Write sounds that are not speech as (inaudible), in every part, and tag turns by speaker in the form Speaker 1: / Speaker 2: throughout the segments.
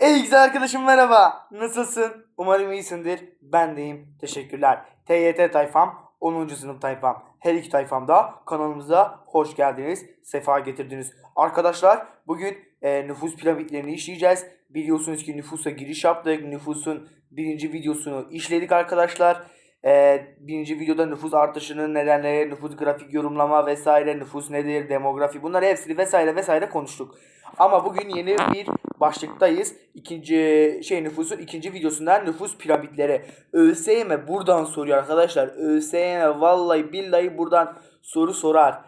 Speaker 1: Ey güzel arkadaşım merhaba. Nasılsın? Umarım iyisindir. Ben deyim. Teşekkürler. TYT tayfam, 10. sınıf tayfam. Her iki tayfamda kanalımıza hoş geldiniz. Sefa getirdiniz. Arkadaşlar bugün e, nüfus piramitlerini işleyeceğiz. Biliyorsunuz ki nüfusa giriş yaptık. Nüfusun birinci videosunu işledik arkadaşlar. E, birinci videoda nüfus artışının nedenleri, nüfus grafik yorumlama vesaire, nüfus nedir, demografi bunları hepsini vesaire vesaire konuştuk. Ama bugün yeni bir başlıktayız. İkinci şey nüfusun ikinci videosundan nüfus piramitleri. ÖSYM buradan soruyor arkadaşlar. ÖSYM vallahi billahi buradan soru sorar.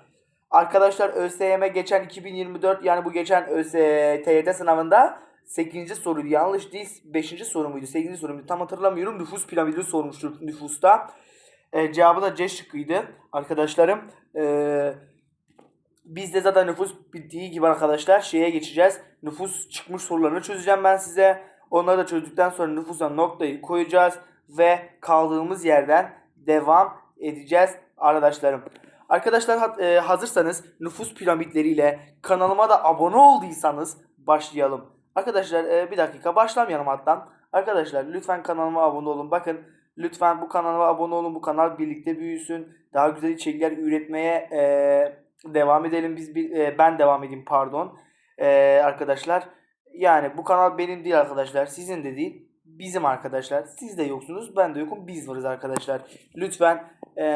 Speaker 1: Arkadaşlar ÖSYM geçen 2024 yani bu geçen ÖS TYT sınavında 8. soruydu. Yanlış değil 5. soru muydu? 8. soru muydu? Tam hatırlamıyorum. Nüfus piramidi sormuştur nüfusta. E, cevabı da C şıkkıydı arkadaşlarım. Eee biz de zaten nüfus bittiği gibi arkadaşlar şeye geçeceğiz. Nüfus çıkmış sorularını çözeceğim ben size. Onları da çözdükten sonra nüfusa noktayı koyacağız ve kaldığımız yerden devam edeceğiz arkadaşlarım. Arkadaşlar e, hazırsanız nüfus piramitleriyle kanalıma da abone olduysanız başlayalım. Arkadaşlar e, bir dakika başlamayalım hatta. Arkadaşlar lütfen kanalıma abone olun. Bakın lütfen bu kanalıma abone olun. Bu kanal birlikte büyüsün. Daha güzel içerikler üretmeye e, devam edelim. Biz bir, e, ben devam edeyim pardon. E, arkadaşlar yani bu kanal benim değil arkadaşlar. Sizin de değil. Bizim arkadaşlar. Siz de yoksunuz. Ben de yokum. Biz varız arkadaşlar. Lütfen e,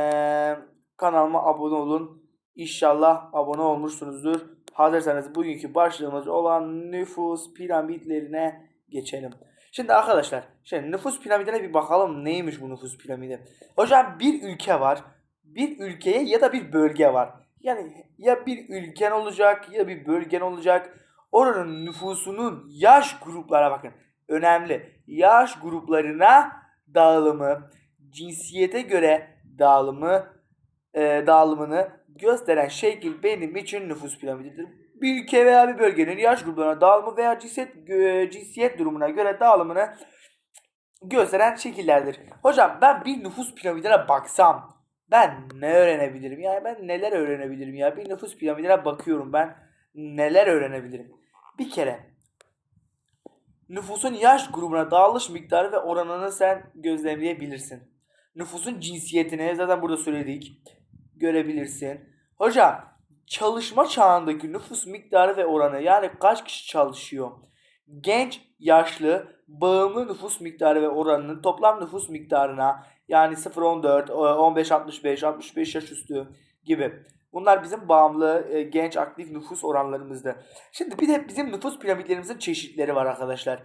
Speaker 1: kanalıma abone olun. İnşallah abone olmuşsunuzdur. Hazırsanız bugünkü başlığımız olan nüfus piramitlerine geçelim. Şimdi arkadaşlar, şimdi nüfus piramidine bir bakalım neymiş bu nüfus piramidi. Hocam bir ülke var. Bir ülkeye ya da bir bölge var. Yani ya bir ülken olacak ya bir bölgen olacak. Oranın nüfusunun yaş gruplara bakın. Önemli. Yaş gruplarına dağılımı, cinsiyete göre dağılımı, e, dağılımını gösteren şekil benim için nüfus piramididir. Bir ülke veya bir bölgenin yaş gruplarına dağılımı veya cinsiyet cinsiyet durumuna göre dağılımını gösteren şekillerdir. Hocam ben bir nüfus piramidine baksam ben ne öğrenebilirim? Yani ben neler öğrenebilirim ya? Bir nüfus piramidine bakıyorum ben neler öğrenebilirim? Bir kere nüfusun yaş grubuna dağılış miktarı ve oranını sen gözlemleyebilirsin. Nüfusun cinsiyetini zaten burada söyledik. Görebilirsin. Hocam çalışma çağındaki nüfus miktarı ve oranı yani kaç kişi çalışıyor? Genç, yaşlı, bağımlı nüfus miktarı ve oranının toplam nüfus miktarına yani 0-14, 15-65, 65 yaş üstü gibi. Bunlar bizim bağımlı, e, genç, aktif nüfus oranlarımızdı. Şimdi bir de bizim nüfus piramitlerimizin çeşitleri var arkadaşlar.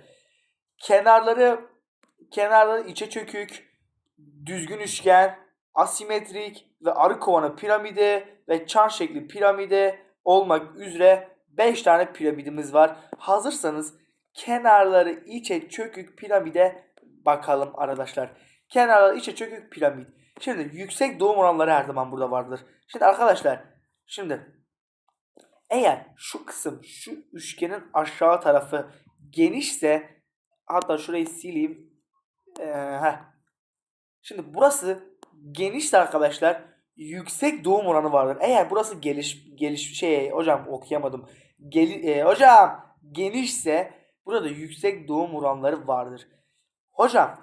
Speaker 1: Kenarları kenarları içe çökük, düzgün üçgen, asimetrik ve arı kovanı piramidi ve çan şekli piramidi olmak üzere 5 tane piramidimiz var. Hazırsanız kenarları içe çökük piramide bakalım arkadaşlar. Kenarları içe çökük piramit. Şimdi yüksek doğum oranları her zaman burada vardır. Şimdi arkadaşlar şimdi eğer şu kısım şu üçgenin aşağı tarafı genişse hatta şurayı sileyim. Ee. Şimdi burası genişse arkadaşlar yüksek doğum oranı vardır. Eğer burası geliş geliş şey hocam okuyamadım. Geli, e, hocam genişse burada yüksek doğum oranları vardır. Hocam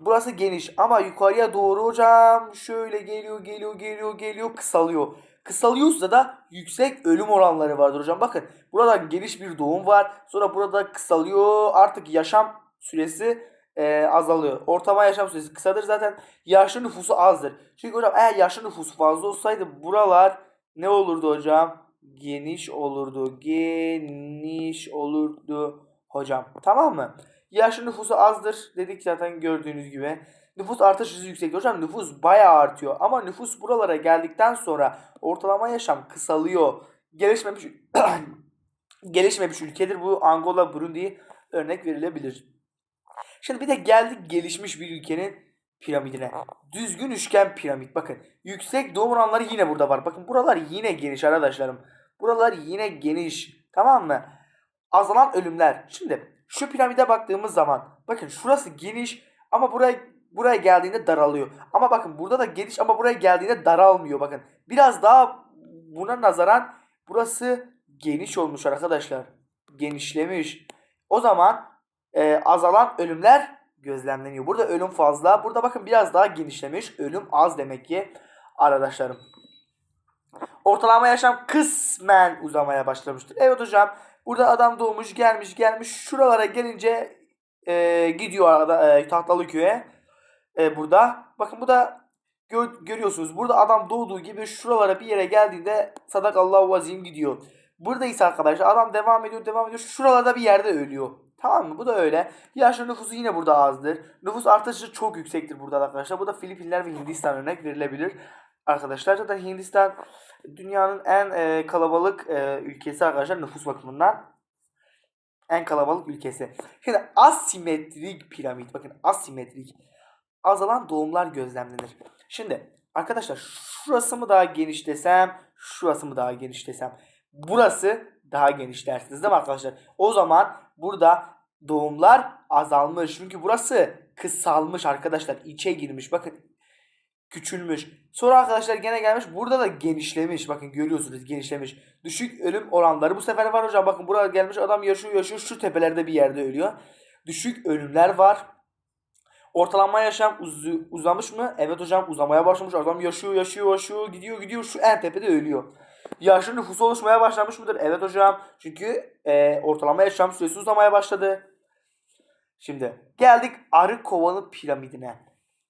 Speaker 1: burası geniş ama yukarıya doğru hocam şöyle geliyor geliyor geliyor geliyor kısalıyor. Kısalıyorsa da yüksek ölüm oranları vardır hocam. Bakın burada geniş bir doğum var. Sonra burada kısalıyor. Artık yaşam süresi e, azalıyor. Ortalama yaşam süresi kısadır zaten. Yaşlı nüfusu azdır. Çünkü hocam eğer yaşlı nüfusu fazla olsaydı buralar ne olurdu hocam? Geniş olurdu. Geniş olurdu hocam. Tamam mı? Yaşlı nüfusu azdır dedik zaten gördüğünüz gibi. Nüfus artış hızı yüksek. Hocam nüfus bayağı artıyor. Ama nüfus buralara geldikten sonra ortalama yaşam kısalıyor. Gelişmemiş (clears throat) gelişmemiş ülkedir. Bu Angola, Burundi örnek verilebilir. Şimdi bir de geldik gelişmiş bir ülkenin piramidine. Düzgün üçgen piramit. Bakın yüksek doğum oranları yine burada var. Bakın buralar yine geniş arkadaşlarım. Buralar yine geniş. Tamam mı? Azalan ölümler. Şimdi şu piramide baktığımız zaman bakın şurası geniş ama buraya buraya geldiğinde daralıyor. Ama bakın burada da geniş ama buraya geldiğinde daralmıyor. Bakın biraz daha buna nazaran burası geniş olmuş arkadaşlar. Genişlemiş. O zaman e, azalan ölümler gözlemleniyor. Burada ölüm fazla. Burada bakın biraz daha genişlemiş. Ölüm az demek ki arkadaşlarım. Ortalama yaşam kısmen uzamaya başlamıştır. Evet hocam. Burada adam doğmuş gelmiş gelmiş. Şuralara gelince e, gidiyor arada e, Tahtalıköy'e. E, burada. Bakın bu da gör- görüyorsunuz. Burada adam doğduğu gibi şuralara bir yere geldiğinde sadakallahu azim gidiyor. Burada ise arkadaşlar adam devam ediyor devam ediyor. Şuralarda bir yerde ölüyor. Tamam mı? Bu da öyle. Yaşlı nüfusu yine burada azdır. Nüfus artışı çok yüksektir burada arkadaşlar. Bu da Filipinler ve Hindistan örnek verilebilir. Arkadaşlar zaten Hindistan dünyanın en e, kalabalık e, ülkesi arkadaşlar nüfus bakımından. En kalabalık ülkesi. Şimdi asimetrik piramit. Bakın asimetrik. Azalan doğumlar gözlemlenir. Şimdi arkadaşlar şurası mı daha geniş desem, şurası mı daha geniş desem. Burası daha geniş dersiniz değil mi arkadaşlar? O zaman burada doğumlar azalmış. Çünkü burası kısalmış arkadaşlar. içe girmiş. Bakın küçülmüş. Sonra arkadaşlar gene gelmiş. Burada da genişlemiş. Bakın görüyorsunuz genişlemiş. Düşük ölüm oranları. Bu sefer var hocam. Bakın buraya gelmiş adam yaşıyor yaşıyor. Şu tepelerde bir yerde ölüyor. Düşük ölümler var. Ortalama yaşam uzu- uzamış mı? Evet hocam uzamaya başlamış. Adam yaşıyor yaşıyor yaşıyor gidiyor gidiyor şu en tepede ölüyor. Yaşlı nüfusu oluşmaya başlamış mıdır? Evet hocam. Çünkü e, ortalama yaşam süresi uzamaya başladı. Şimdi geldik arı kovanı piramidine.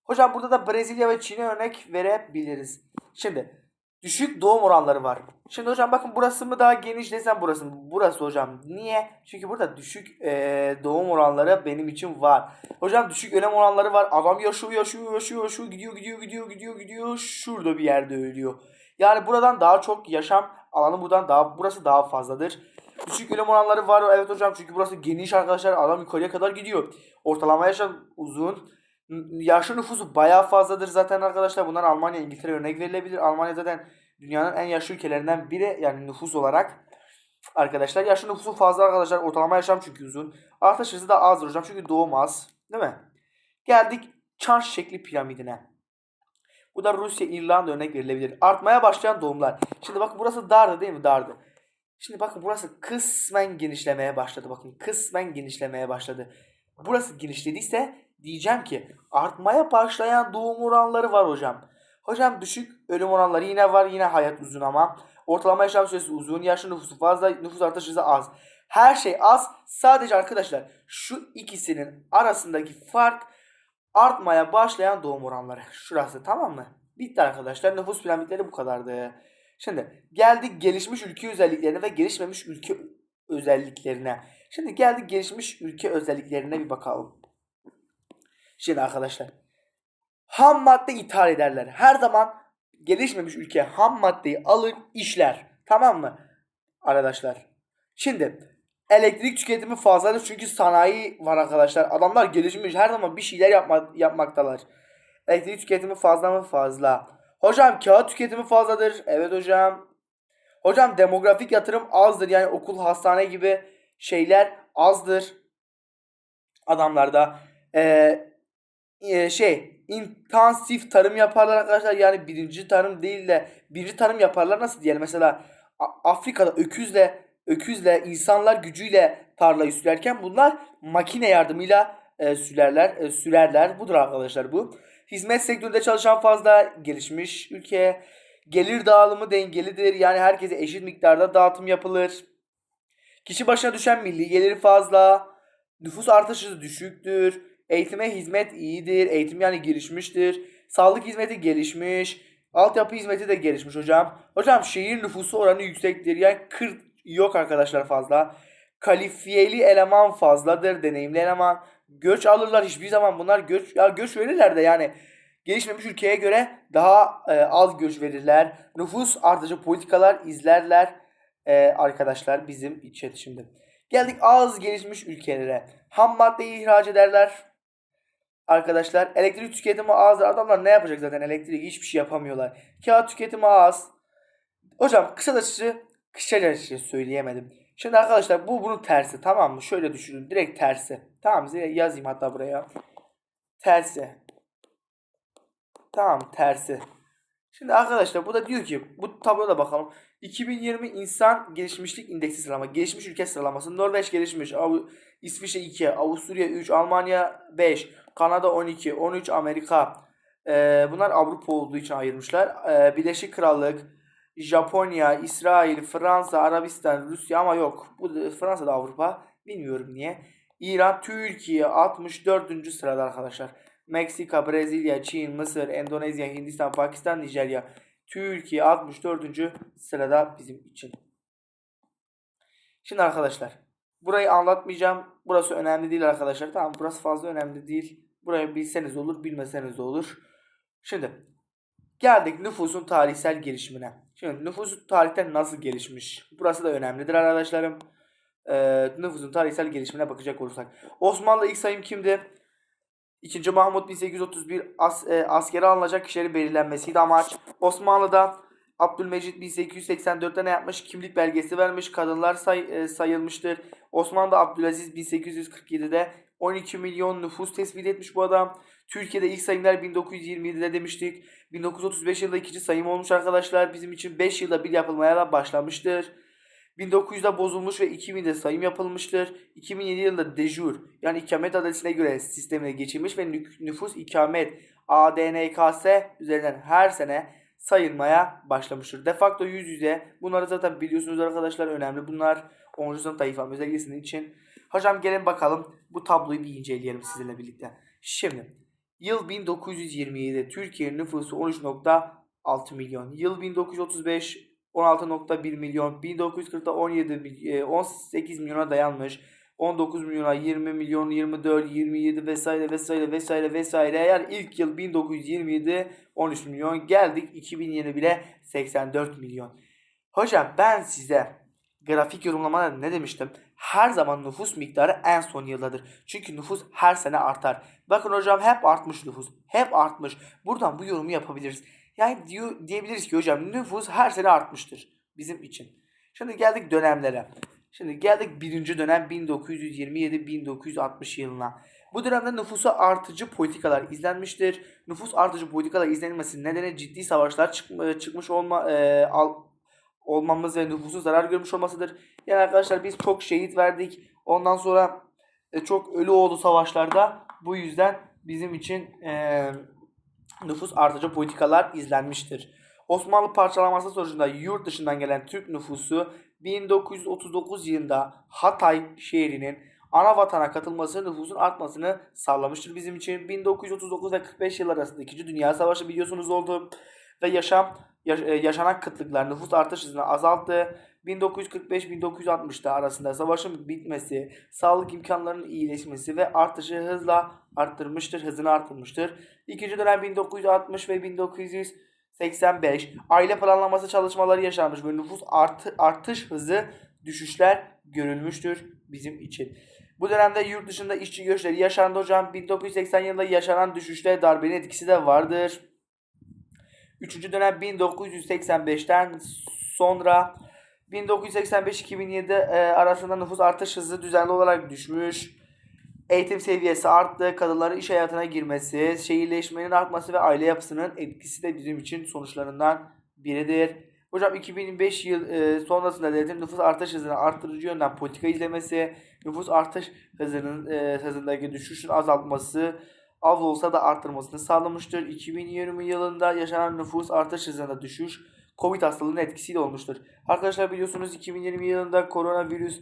Speaker 1: Hocam burada da Brezilya ve Çin'e örnek verebiliriz. Şimdi düşük doğum oranları var. Şimdi hocam bakın burası mı daha geniş desem burası mı? Burası hocam. Niye? Çünkü burada düşük e, doğum oranları benim için var. Hocam düşük ölüm oranları var. Adam yaşıyor yaşıyor yaşıyor yaşıyor gidiyor gidiyor gidiyor gidiyor gidiyor şurada bir yerde ölüyor. Yani buradan daha çok yaşam alanı buradan daha burası daha fazladır. Düşük ölüm oranları var evet hocam çünkü burası geniş arkadaşlar adam yukarıya kadar gidiyor. Ortalama yaşam uzun. Yaşlı nüfusu bayağı fazladır zaten arkadaşlar. Bunlar Almanya, İngiltere örnek verilebilir. Almanya zaten dünyanın en yaşlı ülkelerinden biri yani nüfus olarak. Arkadaşlar yaşlı nüfusu fazla arkadaşlar. Ortalama yaşam çünkü uzun. Artış hızı da azdır hocam çünkü doğum az. Değil mi? Geldik çan şekli piramidine. Bu da Rusya, İrlanda örnek verilebilir. Artmaya başlayan doğumlar. Şimdi bakın burası dardı değil mi? Dardı. Şimdi bakın burası kısmen genişlemeye başladı. Bakın kısmen genişlemeye başladı. Burası genişlediyse diyeceğim ki artmaya başlayan doğum oranları var hocam. Hocam düşük ölüm oranları yine var. Yine hayat uzun ama. Ortalama yaşam süresi uzun. Yaşlı nüfusu fazla. Nüfus artış hızı az. Her şey az. Sadece arkadaşlar şu ikisinin arasındaki fark artmaya başlayan doğum oranları. Şurası tamam mı? Bitti arkadaşlar. Nüfus piramitleri bu kadardı. Şimdi geldik gelişmiş ülke özelliklerine ve gelişmemiş ülke özelliklerine. Şimdi geldik gelişmiş ülke özelliklerine bir bakalım. Şimdi arkadaşlar ham madde ithal ederler. Her zaman gelişmemiş ülke ham maddeyi alır işler. Tamam mı? Arkadaşlar. Şimdi elektrik tüketimi fazladır çünkü sanayi var arkadaşlar. Adamlar gelişmiş her zaman bir şeyler yapma, yapmaktalar. Elektrik tüketimi fazla mı? Fazla. Hocam kağıt tüketimi fazladır. Evet hocam. Hocam demografik yatırım azdır. Yani okul, hastane gibi şeyler azdır. Adamlarda. Ee, şey intensif tarım yaparlar arkadaşlar. Yani birinci tarım değil de birinci tarım yaparlar. Nasıl diyelim? Mesela Afrika'da öküzle öküzle insanlar gücüyle tarlayı sürerken bunlar makine yardımıyla e, sürerler e, sürerler. Budur arkadaşlar bu. Hizmet sektöründe çalışan fazla gelişmiş ülke. Gelir dağılımı dengelidir. Yani herkese eşit miktarda dağıtım yapılır. Kişi başına düşen milli geliri fazla. Nüfus artış hızı düşüktür. Eğitime hizmet iyidir. Eğitim yani gelişmiştir. Sağlık hizmeti gelişmiş. Altyapı hizmeti de gelişmiş hocam. Hocam şehir nüfusu oranı yüksektir. Yani 40 yok arkadaşlar fazla. Kalifiyeli eleman fazladır. Deneyimli eleman. Göç alırlar hiçbir zaman bunlar göç ya göç verirler de yani gelişmemiş ülkeye göre daha e, az göç verirler. Nüfus artıcı politikalar izlerler e, arkadaşlar bizim için şimdi. Geldik az gelişmiş ülkelere. Ham maddeyi ihraç ederler. Arkadaşlar elektrik tüketimi azdır. Adamlar ne yapacak zaten elektrik hiçbir şey yapamıyorlar. Kağıt tüketimi az. Hocam kısaca kısaca söyleyemedim. Şimdi arkadaşlar bu bunun tersi tamam mı? Şöyle düşünün direkt tersi. Tamam size yazayım hatta buraya. Tersi. Tamam tersi. Şimdi arkadaşlar bu da diyor ki bu tabloda bakalım. 2020 insan gelişmişlik indeksi sıralama. Gelişmiş ülke sıralaması. Norveç gelişmiş. Av- İsviçre 2, Avusturya 3, Almanya 5, Kanada 12, 13 Amerika. Ee, bunlar Avrupa olduğu için ayırmışlar. Ee, Birleşik Krallık, Japonya, İsrail, Fransa, Arabistan, Rusya ama yok. Bu Fransa da Avrupa. Bilmiyorum niye. İran, Türkiye 64. sırada arkadaşlar. Meksika, Brezilya, Çin, Mısır, Endonezya, Hindistan, Pakistan, Nijerya. Türkiye 64. sırada bizim için. Şimdi arkadaşlar burayı anlatmayacağım. Burası önemli değil arkadaşlar. Tamam burası fazla önemli değil. Burayı bilseniz olur bilmeseniz de olur. Şimdi geldik nüfusun tarihsel gelişimine. Şimdi nüfusun tarihten nasıl gelişmiş? Burası da önemlidir arkadaşlarım. Ee, nüfusun tarihsel gelişimine bakacak olursak. Osmanlı ilk sayım kimdi? 2. Mahmut 1831 as, e, askere alınacak kişilerin belirlenmesiydi amaç. Osmanlı'da Abdülmecit 1884'te ne yapmış? Kimlik belgesi vermiş. Kadınlar say, e, sayılmıştır. Osmanlı'da Abdülaziz 1847'de 12 milyon nüfus tespit etmiş bu adam. Türkiye'de ilk sayımlar 1927'de demiştik. 1935 yılında ikinci sayım olmuş arkadaşlar. Bizim için 5 yılda bir yapılmaya da başlamıştır. 1900'de bozulmuş ve 2000'de sayım yapılmıştır. 2007 yılında dejur yani ikamet adresine göre sistemine geçilmiş ve nü- nüfus ikamet ADNKS üzerinden her sene sayılmaya başlamıştır. De facto yüz yüze bunları zaten biliyorsunuz arkadaşlar önemli. Bunlar 10. sınıf tayfa özelgesinin için. Hocam gelin bakalım bu tabloyu bir inceleyelim sizinle birlikte. Şimdi yıl 1927 Türkiye'nin nüfusu 13.6 milyon. Yıl 1935 16.1 milyon. 1940'da 17 mil- e, 18 milyona dayanmış. 19 milyona 20 milyon 24 27 vesaire vesaire vesaire vesaire eğer ilk yıl 1927 13 milyon geldik 2020 bile 84 milyon. Hocam ben size grafik yorumlamada ne demiştim? Her zaman nüfus miktarı en son yıldadır. Çünkü nüfus her sene artar. Bakın hocam hep artmış nüfus. Hep artmış. Buradan bu yorumu yapabiliriz. Yani diyor, diyebiliriz ki hocam nüfus her sene artmıştır bizim için. Şimdi geldik dönemlere. Şimdi geldik birinci dönem 1927-1960 yılına. Bu dönemde nüfusa artıcı politikalar izlenmiştir. Nüfus artıcı politikalar izlenmesinin nedeni ciddi savaşlar çıkmış olma e, olmamız ve nüfusun zarar görmüş olmasıdır. Yani arkadaşlar biz çok şehit verdik. Ondan sonra e, çok ölü oldu savaşlarda. Bu yüzden bizim için e, nüfus artıcı politikalar izlenmiştir. Osmanlı parçalaması sonucunda yurt dışından gelen Türk nüfusu 1939 yılında Hatay şehrinin ana vatana katılması nüfusun artmasını sağlamıştır bizim için. 1939 ve 45 yıl arasında 2. Dünya Savaşı biliyorsunuz oldu ve yaşam yaş- yaşanan kıtlıklar nüfus artış hızını azalttı. 1945-1960'da arasında savaşın bitmesi, sağlık imkanlarının iyileşmesi ve artışı hızla arttırmıştır, hızını arttırmıştır. İkinci dönem 1960 ve 1985 aile planlaması çalışmaları yaşanmış ve nüfus artı, artış hızı düşüşler görülmüştür bizim için. Bu dönemde yurt dışında işçi göçleri yaşandı hocam. 1980 yılında yaşanan düşüşte darbenin etkisi de vardır. Üçüncü dönem 1985'ten sonra 1985-2007 e, arasında nüfus artış hızı düzenli olarak düşmüş. Eğitim seviyesi arttı. Kadınların iş hayatına girmesi, şehirleşmenin artması ve aile yapısının etkisi de bizim için sonuçlarından biridir. Hocam 2005 yıl e, sonrasında devletin nüfus artış hızını arttırıcı yönden politika izlemesi, nüfus artış hızının e, hızındaki düşüşün azaltması, az olsa da arttırmasını sağlamıştır. 2020 yılında yaşanan nüfus artış hızında düşüş Covid hastalığının etkisiyle olmuştur. Arkadaşlar biliyorsunuz 2020 yılında koronavirüs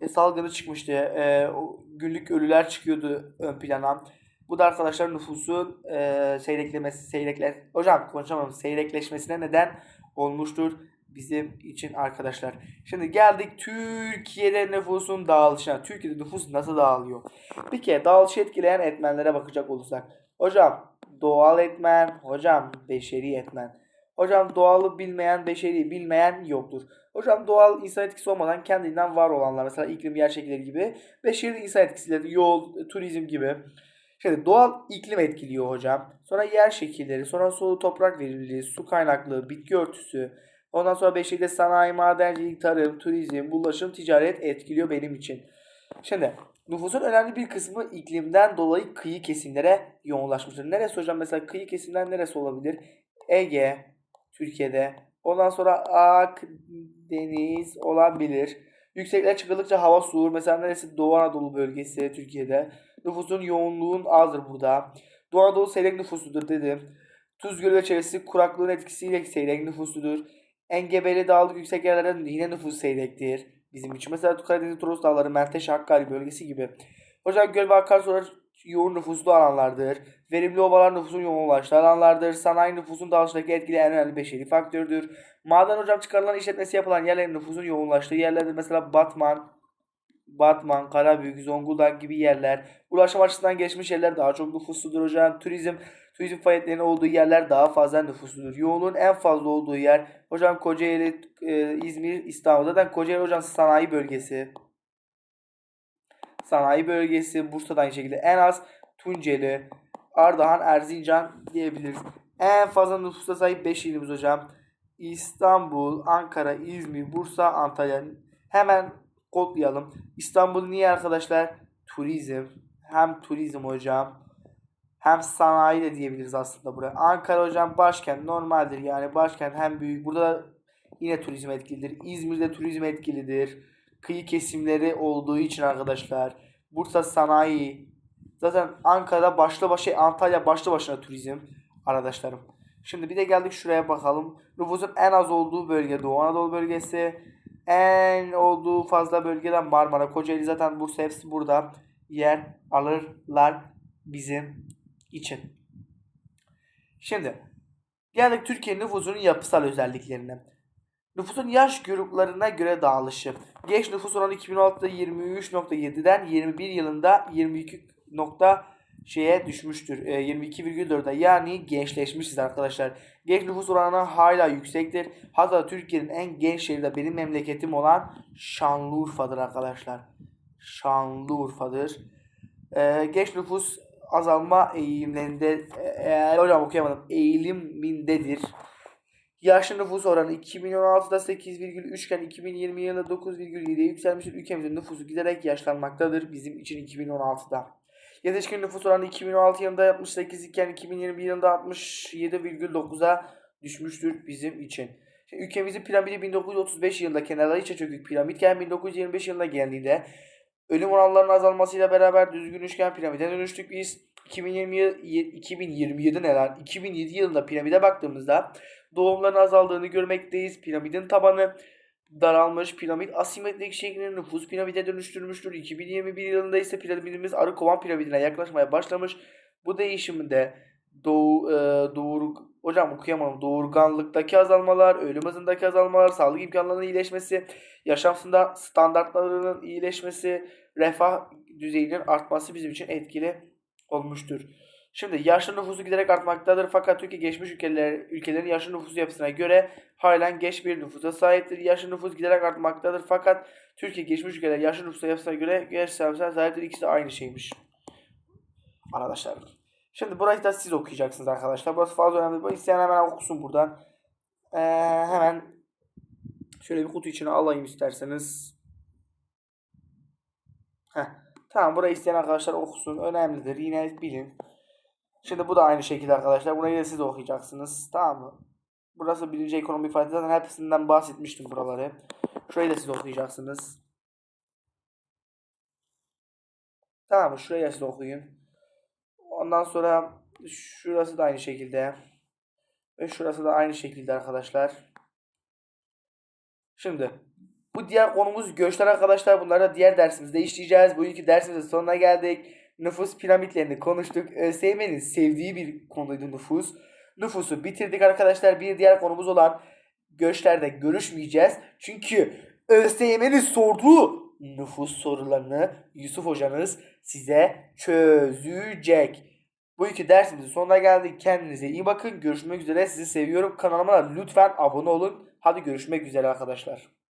Speaker 1: e, salgını çıkmıştı. E, günlük ölüler çıkıyordu ön plana. Bu da arkadaşlar nüfusun e, seyreklemesi, seyrekler, hocam konuşamam, seyrekleşmesine neden olmuştur bizim için arkadaşlar. Şimdi geldik Türkiye'de nüfusun dağılışına. Türkiye'de nüfus nasıl dağılıyor? Bir kere dağılışı etkileyen etmenlere bakacak olursak. Hocam doğal etmen, hocam beşeri etmen. Hocam doğalı bilmeyen, beşeri bilmeyen yoktur. Hocam doğal insan etkisi olmadan kendinden var olanlar mesela iklim yer şekilleri gibi. Beşeri insan etkisileri yol, turizm gibi. Şimdi doğal iklim etkiliyor hocam. Sonra yer şekilleri, sonra sulu toprak verimliliği, su kaynaklı, bitki örtüsü. Ondan sonra beşeri sanayi, madencilik, tarım, turizm, ulaşım, ticaret etkiliyor benim için. Şimdi nüfusun önemli bir kısmı iklimden dolayı kıyı kesimlere yoğunlaşmıştır. Neresi hocam? Mesela kıyı kesimler neresi olabilir? Ege, Türkiye'de. Ondan sonra Akdeniz olabilir. Yüksekler çıkıldıkça hava soğur. Mesela neresi? Doğu Anadolu bölgesi Türkiye'de. Nüfusun yoğunluğun azdır burada. Doğu Anadolu seyrek nüfusudur dedim. Tuz Gölü ve çevresi kuraklığın etkisiyle seyrek nüfusudur. Engebeli dağlık yüksek yerlerde yine nüfus seyrektir. Bizim için mesela Karadeniz Toros Dağları, Menteşe, Hakkari bölgesi gibi. Hocam göl ve akarsular yoğun nüfuslu alanlardır. Verimli ovalar nüfusun yoğunlaştığı alanlardır. Sanayi nüfusun dağılışındaki etkili en önemli beşeri faktördür. Maden hocam çıkarılan işletmesi yapılan yerlerin nüfusun yoğunlaştığı yerlerdir. Mesela Batman, Batman, Karabük, Zonguldak gibi yerler. Ulaşım açısından gelişmiş yerler daha çok nüfusludur hocam. Turizm, turizm faaliyetlerinin olduğu yerler daha fazla nüfusludur. Yoğunluğun en fazla olduğu yer hocam Kocaeli, e, İzmir, İstanbul. Zaten Kocaeli hocam sanayi bölgesi. Sanayi bölgesi. Bursa'da aynı şekilde en az Tunceli, Ardahan, Erzincan diyebiliriz. En fazla nüfusa sahip 5 ilimiz hocam. İstanbul, Ankara, İzmir, Bursa, Antalya. Hemen kodlayalım. İstanbul niye arkadaşlar? Turizm. Hem turizm hocam. Hem sanayi de diyebiliriz aslında buraya. Ankara hocam başkent normaldir yani başkent hem büyük. Burada da yine turizm etkilidir. İzmir'de turizm etkilidir. Kıyı kesimleri olduğu için arkadaşlar. Bursa sanayi. Zaten Ankara'da başlı başına Antalya başlı başına turizm arkadaşlarım. Şimdi bir de geldik şuraya bakalım. Nüfusun en az olduğu bölge Doğu Anadolu bölgesi. En olduğu fazla bölgeden Marmara, Kocaeli zaten Bursa hepsi burada yer alırlar bizim için. Şimdi geldik Türkiye nüfusunun yapısal özelliklerine. Nüfusun yaş gruplarına göre dağılışı. Genç nüfus oranı 2016'da 23.7'den 21 yılında 22 nokta şeye düşmüştür. E, 22,4'e yani gençleşmişiz arkadaşlar. Genç nüfus oranı hala yüksektir. Hatta Türkiye'nin en genç şehri de benim memleketim olan Şanlıurfa'dır arkadaşlar. Şanlıurfa'dır. E, genç nüfus azalma eğilimlerinde e, hocam okuyamadım. Eğilimindedir. Yaşlı nüfus oranı 2016'da 8,3 iken 2020 yılında 9,7'ye yükselmiştir. Ülkemizin nüfusu giderek yaşlanmaktadır bizim için 2016'da. Yetişkin nüfus oranı 2016 yılında 68 iken 2021 yılında 67,9'a düşmüştür bizim için. Şimdi ülkemizin piramidi 1935 yılında kenarları içe çökük piramitken 1925 yılında geldiğinde ölüm oranlarının azalmasıyla beraber düzgün üçgen piramide dönüştük biz. 2020 2027 neler? 2007 yılında piramide baktığımızda doğumların azaldığını görmekteyiz. Piramidin tabanı daralmış. Piramit asimetrik şeklinde nüfus piramide dönüştürmüştür. 2021 yılında ise piramidimiz arı kovan piramidine yaklaşmaya başlamış. Bu değişimde doğu, e, doğur, hocam okuyamadım. Doğurganlıktaki azalmalar, ölüm hızındaki azalmalar, sağlık imkanlarının iyileşmesi, yaşam standartlarının iyileşmesi, refah düzeyinin artması bizim için etkili olmuştur. Şimdi yaşlı nüfusu giderek artmaktadır fakat Türkiye geçmiş ülkeler, ülkelerin yaşlı nüfus yapısına göre halen geç bir nüfusa sahiptir. Yaşlı nüfus giderek artmaktadır fakat Türkiye geçmiş ülkeler yaşlı nüfusa yapısına göre geç yapısına sahiptir. İkisi de aynı şeymiş. Arkadaşlar. Şimdi burayı da siz okuyacaksınız arkadaşlar. Burası fazla önemli. Bu isteyen hemen okusun buradan. Ee, hemen şöyle bir kutu içine alayım isterseniz. Heh. Tamam burayı isteyen arkadaşlar okusun. Önemlidir. Yine bilin. Şimdi bu da aynı şekilde arkadaşlar. Burayı da siz okuyacaksınız. Tamam mı? Burası birinci ekonomi faaliyeti. Zaten hepsinden bahsetmiştim buraları. Şurayı da siz okuyacaksınız. Tamam mı? Şurayı da siz okuyun. Ondan sonra şurası da aynı şekilde. Ve şurası da aynı şekilde arkadaşlar. Şimdi bu diğer konumuz göçler arkadaşlar. Bunları da diğer dersimizde işleyeceğiz. Bu iki dersimizin sonuna geldik. Nüfus piramitlerini konuştuk. ÖSYM'nin sevdiği bir konuydu nüfus. Nüfusu bitirdik arkadaşlar. Bir diğer konumuz olan göçlerde görüşmeyeceğiz. Çünkü ÖSYM'nin sorduğu nüfus sorularını Yusuf hocanız size çözecek. Bu iki dersimizin sonuna geldik. Kendinize iyi bakın. Görüşmek üzere. Sizi seviyorum. Kanalıma da lütfen abone olun. Hadi görüşmek üzere arkadaşlar.